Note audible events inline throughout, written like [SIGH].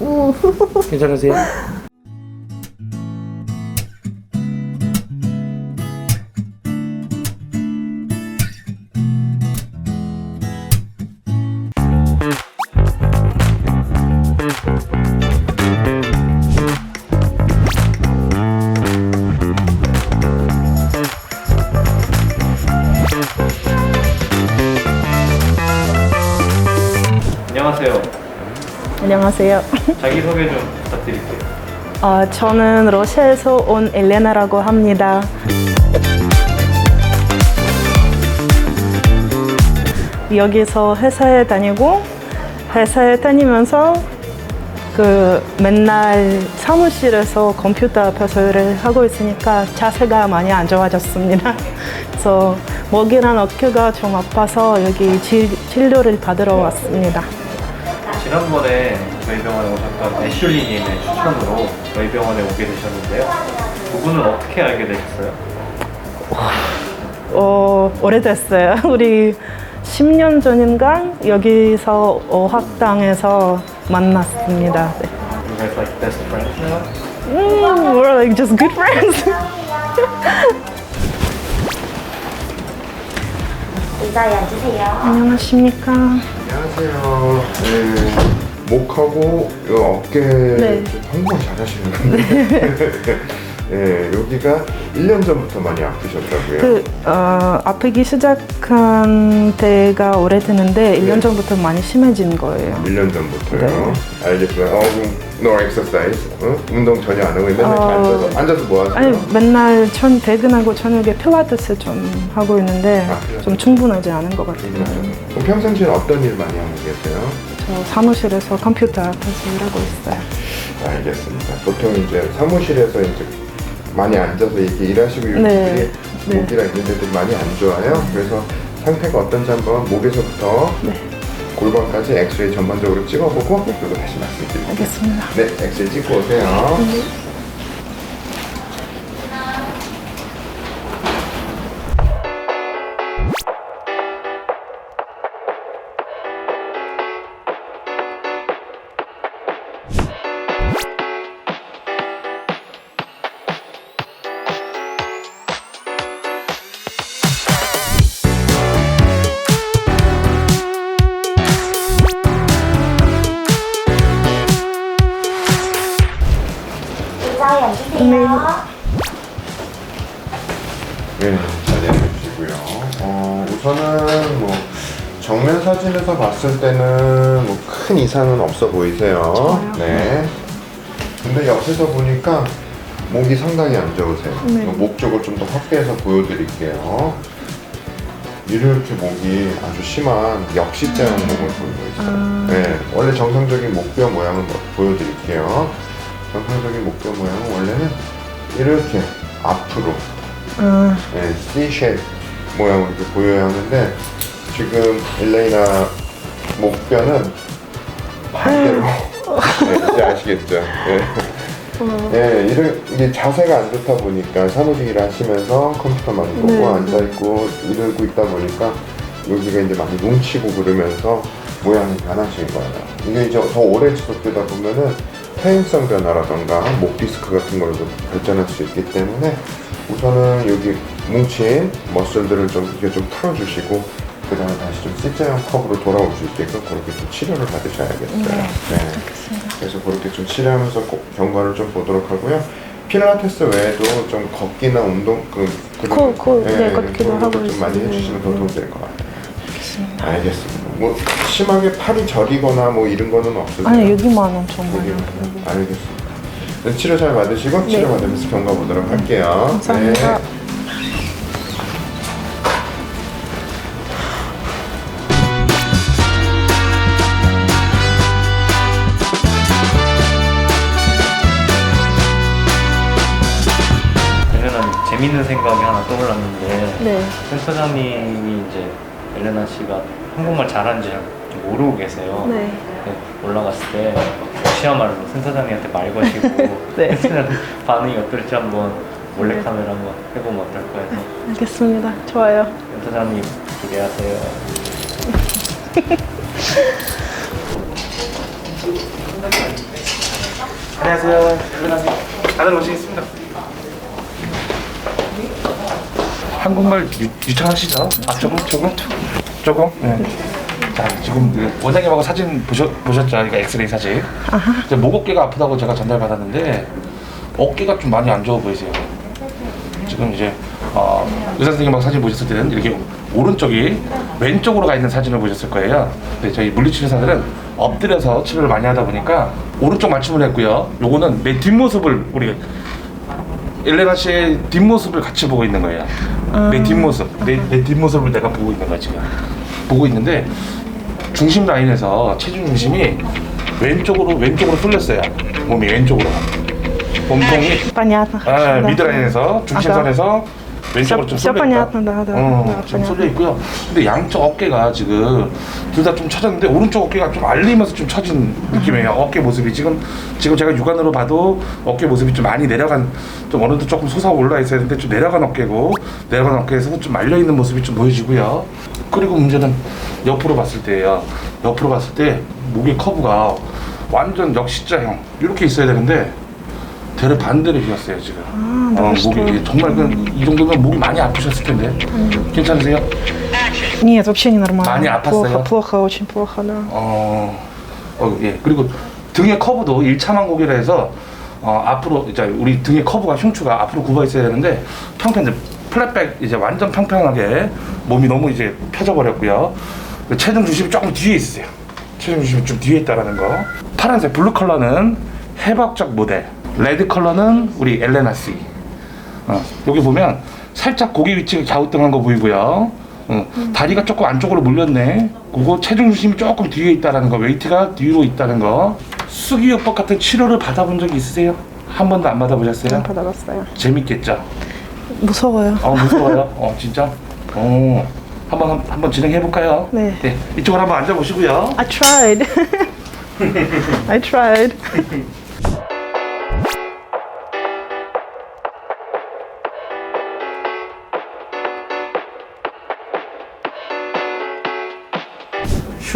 우. 괜찮으세요? 안녕하세요. [LAUGHS] 자기소개 좀 부탁드릴게요. 어, 저는 러시아에서 온 엘레나라고 합니다. 여기서 회사에 다니고 회사에 다니면서 그 맨날 사무실에서 컴퓨터 앞에서 일을 하고 있으니까 자세가 많이 안 좋아졌습니다. [LAUGHS] 그래서 목이랑 어깨가 좀 아파서 여기 질, 진료를 받으러 왔습니다. 지난번에 저희 병원에 오셨던 애슐리님의 추천으로 저희 병원에 오게 되셨는데요. 두 분은 어떻게 알게 되셨어요? 어, 오래됐어요. [LAUGHS] 우리 10년 전인가 여기서 어 학당에서 만났습니다. 네. You guys like best friends now? 음, we're like just good friends. [LAUGHS] 의자에 앉으세요. 안녕하십니까. 안녕하세요. 네, 목하고 요 어깨 네. 항상 잘하시는데. 네, [LAUGHS] 여기가 1년 전부터 많이 아프셨다고요. 그 어, 아프기 시작한 때가 오래됐는데 1년 전부터 많이 심해진 거예요. 1년 전부터요. 네. 알겠어요. 어, 그럼 no exercise. 어? 운동 전혀 안 하고 맨날 어, 앉아서 앉아서 뭐 하세요? 아니 맨날 전 퇴근하고 저녁에 필라테스 좀 하고 있는데 아. 좀 충분하지 않은 것 같아요. 그럼 평상시에 어떤 일 많이 하고 계세요? 저 사무실에서 컴퓨터 앞에서 일하고 있어요. 알겠습니다. 보통 이제 사무실에서 이제 많이 앉아서 이렇게 일하시고 이런 네. 네. 목이랑 있는 데들이 많이 안 좋아요. 그래서 상태가 어떤지 한번 목에서부터 네. 골반까지 엑스레이 전반적으로 찍어보고 그리고 다시 말씀드릴게요. 알겠습니다. 네, 엑스레이 찍고 오세요. 의 이상은 없어 보이세요. 네. 근데 옆에서 보니까 목이 상당히 안 좋으세요. 네. 목 쪽을 좀 더 확대해서 보여드릴게요. 이렇게 목이 아주 심한 역시자형 목을 보이고 있어요. 아. 네, 원래 정상적인 목뼈 모양을 뭐 보여드릴게요. 정상적인 목뼈 모양은 원래는 이렇게 앞으로 아, 네, C-쉐입 모양으로 이렇게 보여야 하는데 지금 일레이나 목뼈는 반대로 네, 이제 아시겠죠? 네. 네, 이런 이게 자세가 안 좋다 보니까 사무직 일 하시면서 컴퓨터 많이 보고 네. 앉아 있고 이러고 있다 보니까 여기가 이제 많이 뭉치고 그러면서 모양이 변하신 거예요. 이게 이제 더 오래 지속되다 보면은 퇴행성 변화라던가 목 디스크 같은 걸로도 발전할 수 있기 때문에 우선은 여기 뭉친 머슬들을 좀 이렇게 좀 풀어주시고 그 다음에 다시 좀 C자형 컵으로 돌아올 수 있게끔 그렇게 좀 치료를 받으셔야겠어요. 네. 그래서 그렇게 좀 치료하면서 꼭 경과를 좀 보도록 하고요. 필라테스 외에도 좀 걷기나 운동 그 그런 코, 코, 네, 그런 걷기도 것도 하고 좀 많이 있어요. 해주시면 더 네. 도움이 될것 같아요. 알겠습니다. 뭐 심하게 팔이 저리거나 뭐 이런 거는 없으세요? 아니 여기만 엄청 많이 여기만. 알겠습니다. 네, 치료 잘 받으시고 치료 받으면서 경과 보도록 할게요. 감사합니다. 네. 생각이 하나 떠올랐는데 네. 센터장님이 이제 엘레나 씨가 한국말 잘하는지 잘 모르고 계세요. 네. 네, 올라갔을 때 러시아말로 센터장님한테 말 거시고 [LAUGHS] 네. 반응이 어떨지 한번 몰래 카메라 한번 해보면 어떨까요? 해서 알겠습니다. 좋아요. 센터장님 기대하세요. 안녕하세요. 안녕하세요. 안으로 오시겠습니다. 한국말 유, 유창하시죠? 아 조금 조금 조금. 네. 자 지금 그 원장님하고 사진 보셨 보셨죠? 이거 엑스레이 사진. 이제 목 어깨가 아프다고 제가 전달 받았는데 어깨가 좀 많이 안 좋아 보이세요. 지금 이제 어, 의사 선생님하고 사진 보셨을 때는 이렇게 오른쪽이 왼쪽으로 가 있는 사진을 보셨을 거예요. 근데 저희 물리치료사들은 엎드려서 치료를 많이 하다 보니까 오른쪽 맞춤을 했고요. 요거는 내 뒷모습을 우리 엘레나 씨의 뒷모습을 같이 보고 있는 거예요. 내 뒷모습, 내, 내 뒷모습을 내가 보고 있는 거야 지금. 보고 있는데 중심 라인에서 체중 중심이 왼쪽으로 왼쪽으로 쏠렸어요. 몸이 왼쪽으로. 몸통이 Понятно. 아, хорошо, да. 미드라인에서 중심선에서 왼쪽으로 좀 Всё 쏠려 понятно, 있다. да, да, 어, да, 좀 понятно. 쏠려 있고요. 근데 양쪽 어깨가 지금 둘 다 좀 처졌는데 오른쪽 어깨가 좀 알리면서 좀 처진 느낌이에요. 어깨 모습이 지금 지금 제가 육안으로 봐도 어깨 모습이 좀 많이 내려간 좀 어느 도 조금 솟아 올라 있어야 되는데 좀 내려간 어깨고 내려간 어깨에서 좀 말려 있는 모습이 좀 보여지고요. 그리고 문제는 옆으로 봤을 때예요. 옆으로 봤을 때 목의 커브가 완전 역시자형 이렇게 있어야 되는데 대를 반대로 휘었어요 지금. 아, 어, да вы 목이 что? 정말 그, 이 정도면 목이 많이 아프셨을 텐데 괜찮으세요? Нет, вообще не нормально. 많이 Плохо, 아팠어요? плохо, очень плохо, да. 어, 어, 예. 그리고 등의 커브도 일차만곡이라 해서 어, 앞으로 이제 우리 등의 커브가 흉추가 앞으로 굽어 있어야 되는데 평평 이제 플랫백 이제 완전 평평하게 몸이 너무 이제 펴져 버렸고요. 그 체중 중심이 조금 뒤에 있으세요. 체중 중심이 좀 뒤에 있다라는 거. 파란색 블루 컬러는 해박적 모델, 레드 컬러는 우리 엘레나 씨. 어, 여기 보면 살짝 고개 위치가 갸우뚱한 거 보이고요. 어, 다리가 조금 안쪽으로 물렸네. 그거 체중 중심이 조금 뒤에 있다라는 거, 웨이트가 뒤로 있다는 거. 수기요법 같은 치료를 받아본 적이 있으세요? 한 번도 안 받아보셨어요? 안 받아봤어요. 재밌겠죠? 무서워요. 어 무서워요? [LAUGHS] 어 진짜? 어 한번 한- 한번 진행해 볼까요? 네. 이쪽으로 한번 앉아 보시고요. I tried. [LAUGHS] I tried. [LAUGHS]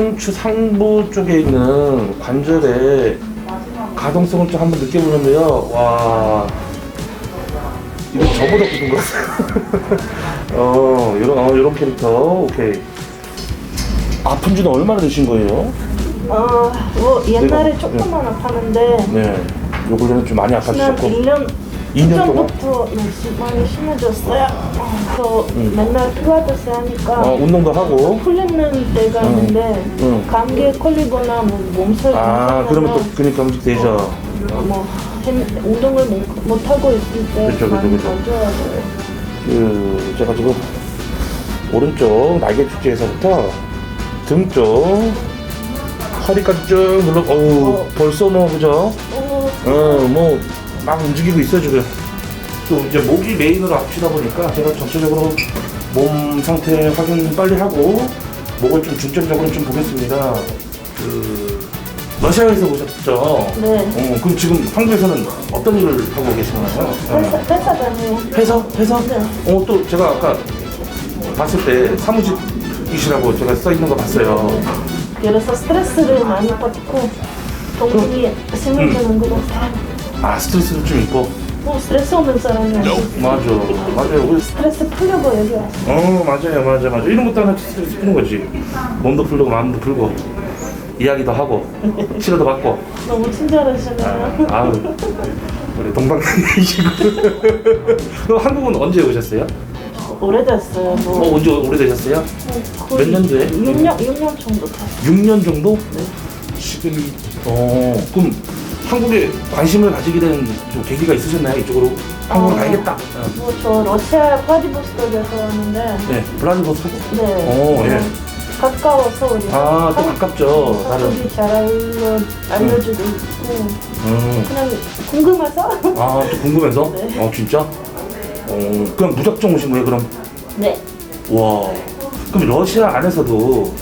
흉추 상부 쪽에 있는 관절의 가동성을 좀 한번 느껴보는데요. 와, 이거 저보다 굳은 것 같아요. [LAUGHS] 어, 요런, 어, 요런 캐릭터. 오케이. 아픈 지는 얼마나 되신 거예요? 어, 뭐 옛날에 조금만 아팠는데 네. 요 근래는 좀 많이 지난 아파지셨고. 1년 2년 동안? 전부터 네, 시- 많이 심해졌어요. 어, 그래서 맨날 필라테스 하니까 어, 운동도 하고. 풀리는 때가 있는데 응. 감기에 걸리거나 뭐 몸살 아, 그러면 또 근육 경직 되죠. 뭐 햄- 운동을 못, 못 하고 있을 때 그쵸, 그쵸, 많이 그쵸. 가져야 돼요. 그 제가 지금 오른쪽 날개 축지에서부터 등 쪽 허리까지 쭉 눌러 어우 어. 벌써 뭐 그죠? 어, 어뭐 막 움직이고 있어요 지금 또 이제 목이 메인으로 아프시다 보니까 제가 전체적으로 몸 상태 확인 빨리 하고 목을 좀 중점적으로 좀 보겠습니다 그 러시아에서 오셨죠? 네. 어, 그럼 지금 한국에서는 어떤 일을 하고 계시나요? 회사, 회사 다녀요. 회사? 회사? 네. 어, 또 제가 아까 봤을 때 사무직이시라고 제가 써 있는 거 봤어요. 그래서 스트레스를 많이 받고 동물이 힘을 드는 것 같아요. 아, 스트레스도 좀 있고. 뭐 스트레스 없는 사람이 아니고 맞아. 맞아요. 우리- 스트레스 풀려고 여기 왔어. 어, 맞아요. 맞아, 맞아. 이런 것도 하나 스트레스 푸는 거지. 몸도 풀고, 마음도 풀고, 이야기도 하고, [LAUGHS] 치료도 받고. 너무 친절하시네요. 아우, 우리 동방이시고. 그럼 [LAUGHS] 한국은 언제 오셨어요? 오래됐어요. 어, 뭐 언제 오래되셨어요? 거의 몇 년도에? 6년, 6년 정도 됐어요. 6년 정도? 지금 어 그럼 한국에 관심을 가지게 된 좀 계기가 있으셨나요? 이쪽으로 한국을 어. 가야겠다. 어. 뭐저 러시아 플라디보스토크에서 왔는데 네, 블라디보스토크. 네. 오, 예. 가까워서 우리 아, 또 가깝죠. 나름. 한국이 잘 알려, 알려주고 있고 음. 그냥 궁금해서 아, 또 궁금해서? [LAUGHS] 네. 어, 진짜? 어, 그냥 무작정 오신 거예요, 그럼? 네. 와. 그럼 러시아 안에서도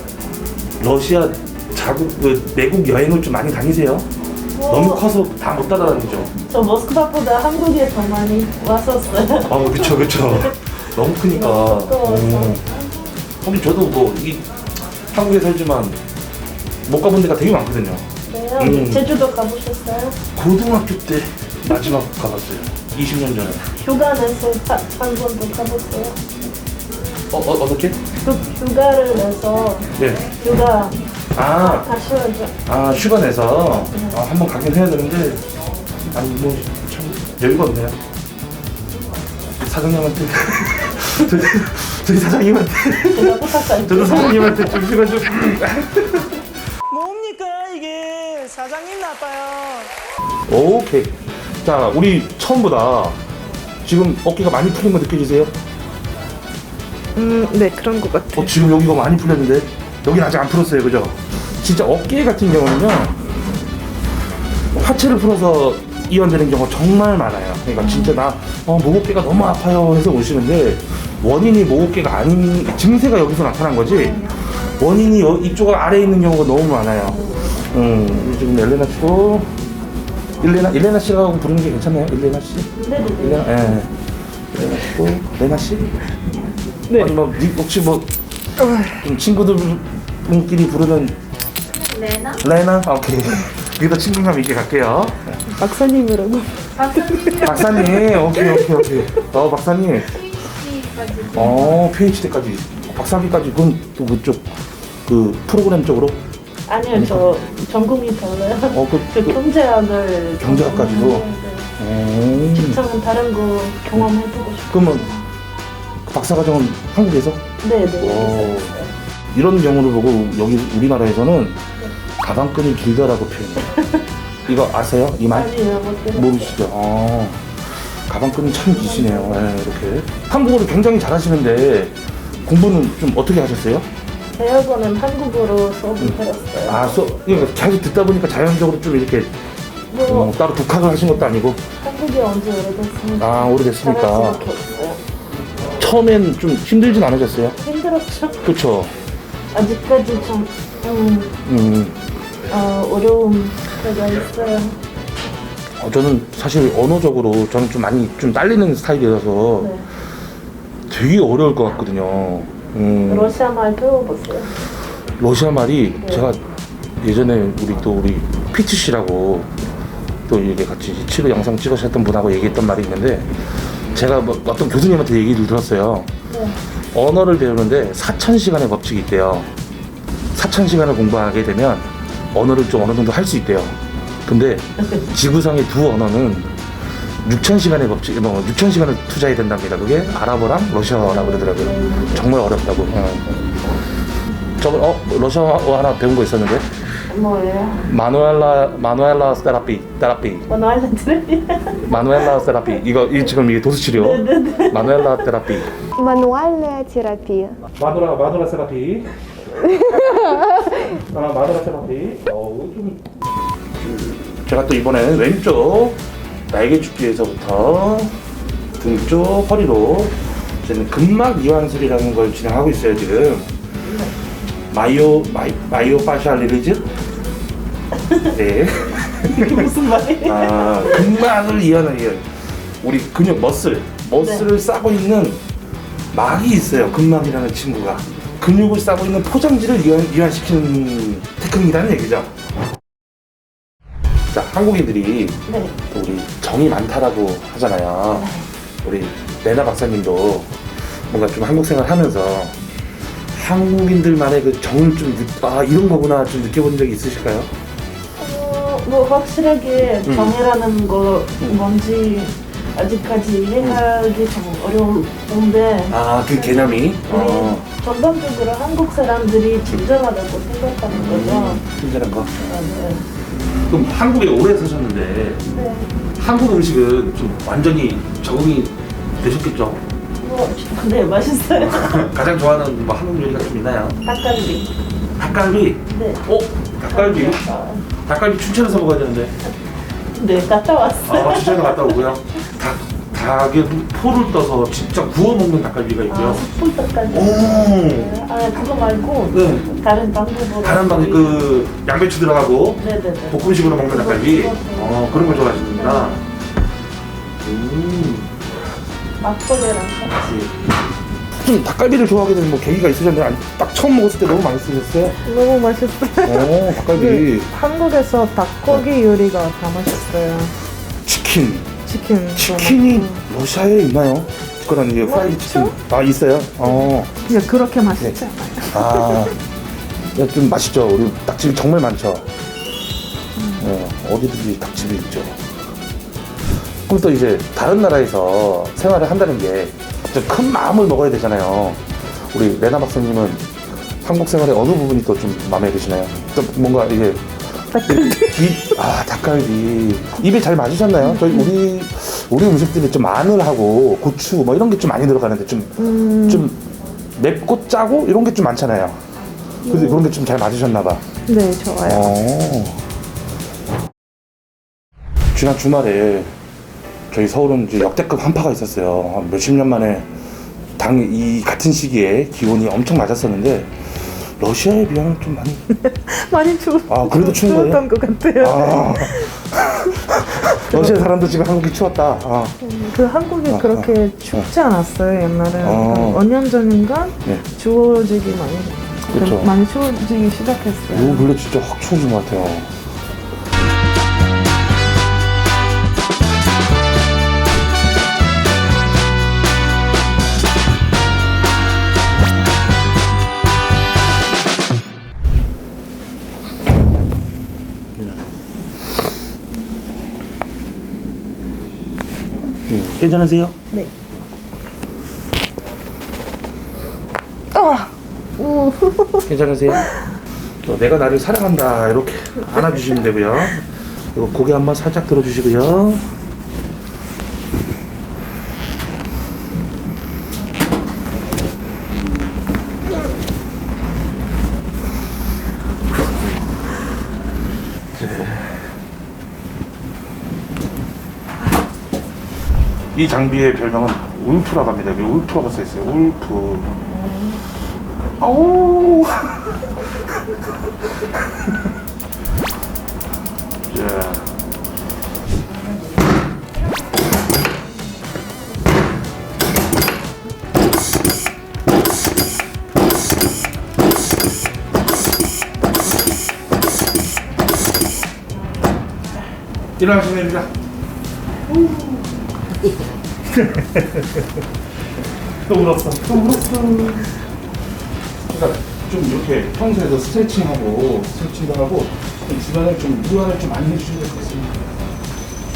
러시아 자국 그 내국 여행을 좀 많이 다니세요? 너무 커서 다 못 따라다니죠. 저 모스크바보다 한국에 더 많이 왔었어요. 아, 그쵸, 그쵸. 너무 크니까. 너무. 오. 혹시 저도 뭐, 이, 한국에 살지만, 못 가본 데가 되게 많거든요. 가보셨어요? 음. 제주도 가보셨어요? 고등학교 때 마지막 가봤어요. 20년 전에. 휴가 내서 한, 한 번도 가보세요? 어, 어 어떻게? 휴, 휴가를 내서 네. 휴가 아. 아 휴가 내서 아, 한번 가긴 해야 되는데 아니 뭐 참 여유가 없네요. 사장님한테 [LAUGHS] 저희, 저희 사장님한테 제가 부탁드릴게요. 저도 사장님한테 좀 휴가 좀 뭡니까 이게 사장님 나빠요. 오케이. 자, 우리 처음보다 지금 어깨가 많이 풀린 거 느껴지세요? 음, 네, 그런 것 같아요. 어, 지금 여기가 많이 풀렸는데 여기는 아직 안 풀었어요, 그죠? 진짜 어깨 같은 경우는요 하체를 풀어서 이완되는 경우가 정말 많아요. 그러니까 진짜 나 어, 목어깨가 너무 아파요 해서 오시는데 원인이 목어깨가 아닌 증세가 여기서 나타난 거지 원인이 여- 이쪽 아래에 있는 경우가 너무 많아요. 음, 지금 엘레나 씨고 일레나 일레나 씨라고 부르는 게 괜찮나요? 일레나 씨? 일레나, 예. 일레나 씨고 레나 씨? 네. 아니 뭐 니- 혹시 뭐 좀 친구들끼리 부르는 레나? 레나? 아, 오케이. 여기다 친근감 있게 갈게요. 박사님이라고. 박사님, 오케이, 오케이, 오케이. 어, 박사님. 어, PhD까지. 박사학위까지, 그건 또 그쪽, 그, 프로그램 쪽으로? 아니요, 저 전공이 달라요. 어, 그, 그 그, 경제학을. 경제학까지도? 네, 네. 어. 직장은 다른 거 경험해보고 싶어요. 그러면, 그 박사과정은 한국에서? 네네. 오. 이런 경우를 보고, 여기 우리나라에서는 가방끈이 길다라고 표현해요. [LAUGHS] 이거 아세요? 이 말? 아니요, 못 들었어요. 모르시죠? 아, 가방끈이 참 기시네요. 예, 이렇게. 한국어를 굉장히 잘하시는데 공부는 좀 어떻게 하셨어요? 대학원은 한국어로 수업을 들었어요. 아, 수, 이거 계속 듣다 보니까 자연적으로 좀 이렇게 뭐 어, 따로 독학을 하신 것도 아니고 한국에 언제 오래됐습니까? 아, 오래됐으니까. 잘할 수밖에 없어요. 처음엔 좀 힘들진 않으셨어요? 힘들었죠. 그쵸? 아직까지 좀 음, 음, 어, 어려움 때가 있어요. 어, 저는 사실 언어적으로 저는 좀 많이 좀 딸리는 스타일이라서 네. 되게 어려울 것 같거든요. 음. 러시아 말 배워보세요. 러시아 말이 네. 제가 예전에 우리 또 우리 피치 씨라고 또 이게 같이 치료 영상 찍으셨던 분하고 얘기했던 말이 있는데 제가 뭐 어떤 교수님한테 얘기를 들었어요. 네. 언어를 배우는데 4천 시간의 법칙이 있대요. 4천 시간을 공부하게 되면 언어를 좀 어느 정도 할 수 있대요. 근데 지구상의 두 언어는 6천 시간의 법칙, 뭐 6천 시간을 투자해야 된답니다. 그게 아랍어랑 러시아어라고 그러더라고요. 정말 어렵다고. 어. 저거 어 러시아어 하나 배운 거 있었는데 뭐예요? 마누엘라 마누엘라 세라피 테라피 원어 아일랜드를? 마누엘라 세라피 이거 이 지금 이게 도수 치료 마누엘라 테라피 Мануальная терапия. 마누라 마누라 세라피 아 마누라 세라피 어좀 제가 또 이번에는 왼쪽 날개 축지에서부터 등 쪽 허리로 저는 근막 이완술이라는 걸 진행하고 있어요 지금. 마이오 마이 마이오 파샬리리즈? 네. 무슨 말이에요? 아, 근막을 이완하는 게 우리 근육 머슬. 머슬을 싸고 있는 막이 있어요 근막이라는 친구가 근육을 싸고 있는 포장지를 이완, 이완 시키는 테크닉이라는 얘기죠 자 한국인들이 네. 또 우리 정이 많다라고 하잖아요 우리 레나 박사님도 뭔가 좀 한국 생활 하면서 한국인들만의 그 정을 좀, 느, 아, 이런 거구나 좀 느껴본 적이 있으실까요? 어, 뭐 확실하게 음. 정이라는 거 뭔지 아직까지 이해하기 좀 어려운데 아, 그 개념이? 어. 전반적으로 한국 사람들이 진정하다고 생각하는 거죠. 힘드는 거. 아, 네. 그럼 한국에 오래 사셨는데 네. 한국 음식은 좀 완전히 적응이 되셨겠죠? 뭐, 네, 맛있어요. 가장 좋아하는 뭐 한국 요리가 좀 있나요? 닭갈비. 닭갈비. 네. 어? 닭갈비? 아, 닭갈비 춘천에서 먹어야 되는데. 네, 갔다 왔어요. 아, 춘천에 갔다 오고요. 닭 [LAUGHS] 닭에 포를 떠서 직접 구워 먹는 닭갈비가 아, 있고요. 숯불 닭갈비. 오. 네. 아, 그거 말고 네. 다른 방법으로. 다른 방식 그 양배추 들어가고 네네네. 볶음식으로 먹는 그거, 닭갈비. 그거. 어 그런 걸 좋아하시는구나. 음. 막걸리랑 같이. 좀 닭갈비를 좋아하게 된 뭐 계기가 있으셨나요? 아니 딱 처음 먹었을 때 너무 맛있으셨어요? 너무 맛있어요. 오 닭갈비 네, 한국에서 닭고기 요리가 다 맛있어요. 치킨 치킨. 치킨이 러시아에 있나요? 그런 이게 프라이드 치킨 아 있어요? 어. 그냥 그렇게 맛있지 않아요. 아, 야, 좀 맛있죠. 우리 닭집이 정말 많죠. 네, 어디든지 닭집이 있죠. 그럼 또 이제 다른 나라에서 생활을 한다는 게 좀 큰 마음을 먹어야 되잖아요. 우리 레나 박사님은 한국 생활의 어느 부분이 또 좀 마음에 드시나요? 좀 뭔가 이게 기, 아 닭갈비 입에 잘 맞으셨나요? 저희 우리 우리 음식들이 좀 마늘하고 고추 뭐 이런 게 좀 많이 들어가는데 좀 좀 맵고 짜고 이런 게 좀 많잖아요. 근데 그런 게 좀 잘 맞으셨나 봐. 네, 좋아요. 어. 지난 주말에 저희 서울은 이제 역대급 한파가 있었어요. 한 몇십 년 만에 당이 같은 시기에 기온이 엄청 낮았었는데 러시아에 비하면 좀 많이 [LAUGHS] 많이 추, 아, 그래도 추운 거예요? 추웠던 것 같아요. 아 [LAUGHS] 러시아 사람도 지금 한국이 추웠다. 아. 그 한국이 아, 그렇게 춥지 않았어요 옛날에 아. 한 5년 전인가 네. 추워지기 많이 그쵸. 많이 추워지기 요 시작했어요. 근래 진짜 확 추워진 것 같아요. 괜찮으세요? 네. [LAUGHS] 괜찮으세요? 또 내가 나를 사랑한다 이렇게 안아주시면 되고요. 그리고 고개 한번 살짝 들어주시고요. 이 장비의 별명은 울프라고 합니다. 여기 울프라고 써 있어요. 울프. 아우. 자. 일어나시면 됩니다. 또 울었어. 또 울었어. 그러니까 좀 이렇게 평소에도 스트레칭하고 스트레칭도 하고 좀 주변에 좀 유한을 좀 많이 해주시면 될 것 같습니다.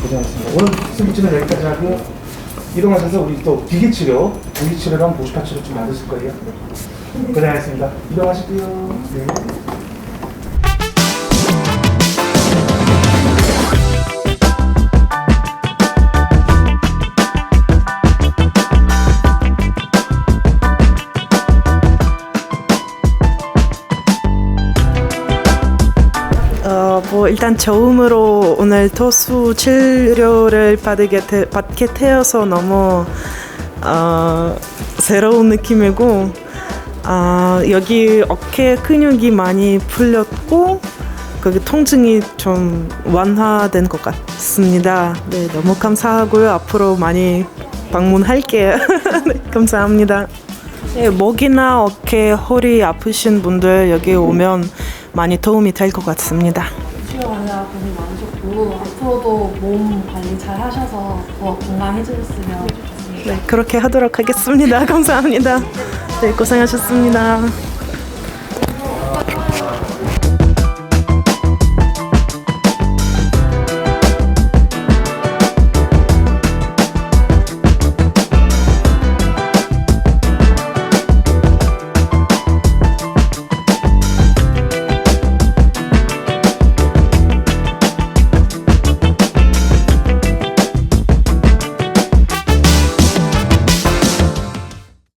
고생하셨습니다. 오늘 스피치는 여기까지 하고 이동하셔서 우리 또 기계 치료, 기계 치료랑 보시파 치료 좀 만드실 거예요. 고생하셨습니다. 이동하실게요. 네. 일단 처음으로 오늘 토수 치료를 받게, 되, 받게 되어서 너무 어, 새로운 느낌이고 아, 여기 어깨 근육이 많이 풀렸고 거기 통증이 좀 완화된 것 같습니다. 네, 너무 감사하고요. 앞으로 많이 방문할게요. [LAUGHS] 네, 감사합니다. 네, 목이나 어깨, 허리 아프신 분들 여기 오면 많이 도움이 될 것 같습니다. 치료 환자분이 많으셨고 앞으로도 몸 관리 잘 하셔서 더 건강해지셨으면 좋겠습니다. 네, 그렇게 하도록 하겠습니다. [LAUGHS] 감사합니다. 네, 고생하셨습니다.